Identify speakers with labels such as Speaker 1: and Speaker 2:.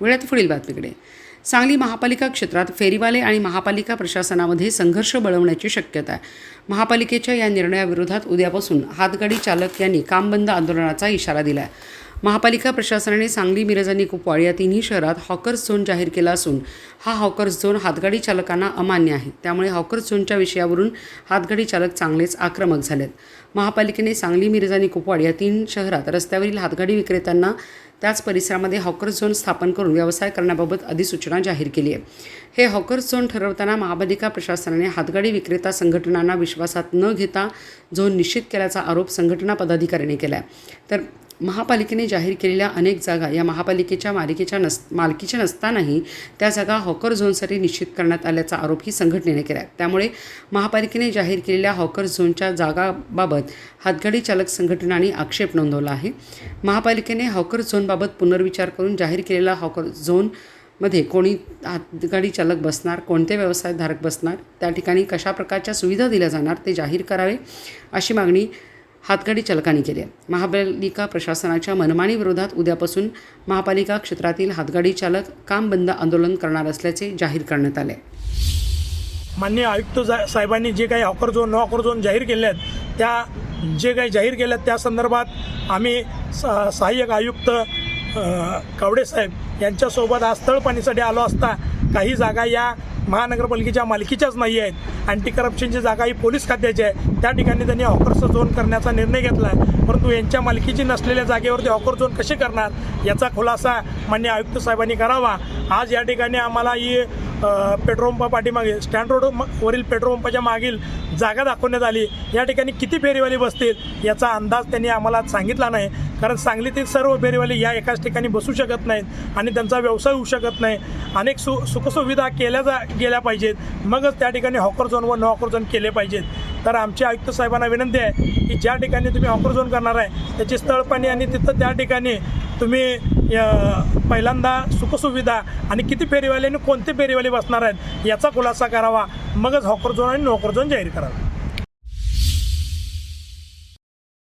Speaker 1: वेळात पुढील बातमीकडे. सांगली महापालिका क्षेत्रात फेरीवाले आणि महापालिका प्रशासनामध्ये संघर्ष बळवण्याची शक्यता आहे. महापालिकेच्या या निर्णयाविरोधात उद्यापासून हातगाडी चालक यांनी कामबंद आंदोलनाचा इशारा दिला आहे महापालिका प्रशासनाने सांगली मिरज आणि कुपवाड या तिन्ही शहरात हॉकर्स झोन जाहीर केला असून हा हॉकर्स झोन हातगाडी चालकांना अमान्य आहे. त्यामुळे हॉकर्स झोनच्या विषयावरून हातगाडी चालक चांगलेच आक्रमक झालेत. महापालिकेने सांगली मिरज आणि कुपवाड या तीन शहरात रस्त्यावरील हातगाडी विक्रेत्यांना त्याच परिसरामध्ये हॉकर्स झोन स्थापन करून व्यवसाय करण्याबाबत अधिसूचना जाहीर केली आहे. हे हॉकर्स झोन ठरवताना महापालिका प्रशासनाने हातगाडी विक्रेता संघटनांना विश्वासात न घेता झोन निश्चित केल्याचा आरोप संघटना पदाधिकाऱ्यांनी केला आहे तर महापालिकेने जाहीर केलेल्या अनेक जागा या महापालिकेच्या मालिकेच्या नस मालकीच्या नसतानाही त्या जागा हॉकर झोनसाठी निश्चित करण्यात आल्याचा आरोपही संघटनेने केला आहे त्यामुळे महापालिकेने जाहीर केलेल्या हॉकर झोनच्या जागाबाबत हातगाडी चालक संघटनांनी आक्षेप नोंदवला आहे. महापालिकेने हॉकर झोनबाबत पुनर्विचार करून जाहीर केलेला हॉकर झोनमध्ये कोणी हातगाडी चालक बसणार कोणते व्यवसायधारक बसणार त्या ठिकाणी कशा प्रकारच्या सुविधा दिल्या जाणार ते जाहीर करावे अशी मागणी हातगाडी चालकांनी केली आहे. महापालिका प्रशासनाच्या मनमानी विरोधात उद्यापासून महापालिका क्षेत्रातील हातगाडी चालक काम बंद आंदोलन करणार असल्याचे जाहीर करण्यात आले.
Speaker 2: माननीय आयुक्त जा- साहेबांनी जे काही hawker zone no hawker zone जाहीर केले आहेत त्या जे काही जाहीर केल्या आहेत त्या संदर्भात आम्ही स- सहाय्यक आयुक्त कावडे साहेब यांच्यासोबत आज तळपाणीसाठी आलो असता काही जागा या महानगरपालिकेच्या मालकीच्याच नाही आहेत. अँटी करप्शनची जागा ही पोलीस खात्याची आहे. त्या ठिकाणी त्यांनी हॉकरचं झोन करण्याचा निर्णय घेतला आहे परंतु यांच्या मालकीची नसलेल्या जागेवरती हॉकर झोन कसे करणार? याचा खुलासा मान्य आयुक्त साहेबांनी करावा. आज या ठिकाणी आम्हाला ही पेट्रोल पंपा पाठीमागे स्टँड रोड वरील पेट्रोल पंपाच्या मागील जागा दाखवण्यात आली. या ठिकाणी किती फेरीवाली बसतील याचा अंदाज त्यांनी आम्हाला सांगितला नाही. कारण सांगलीतील सर्व फेरीवाली या एकाच ठिकाणी बसू शकत नाहीत आणि त्यांचा व्यवसाय होऊ शकत नाही. अनेक सु सुखसुविधा केल्या जा गेल्या पाहिजेत. मगच त्या ठिकाणी हॉकर झोन व नो हॉकर झोन केले पाहिजेत. तर आमच्या आयुक्त साहेबांना विनंती आहे की ज्या ठिकाणी तुम्ही हॉकर झोन करणार आहे त्याची स्थळपाणी आणि तिथं त्या ठिकाणी तुम्ही पहिल्यांदा सुखसुविधा आणि किती फेरीवाले आणि कोणते फेरीवाले बसणार आहेत याचा खुलासा करावा. मगच हॉकर झोन आणि नोकर झोन जाहीर करावा.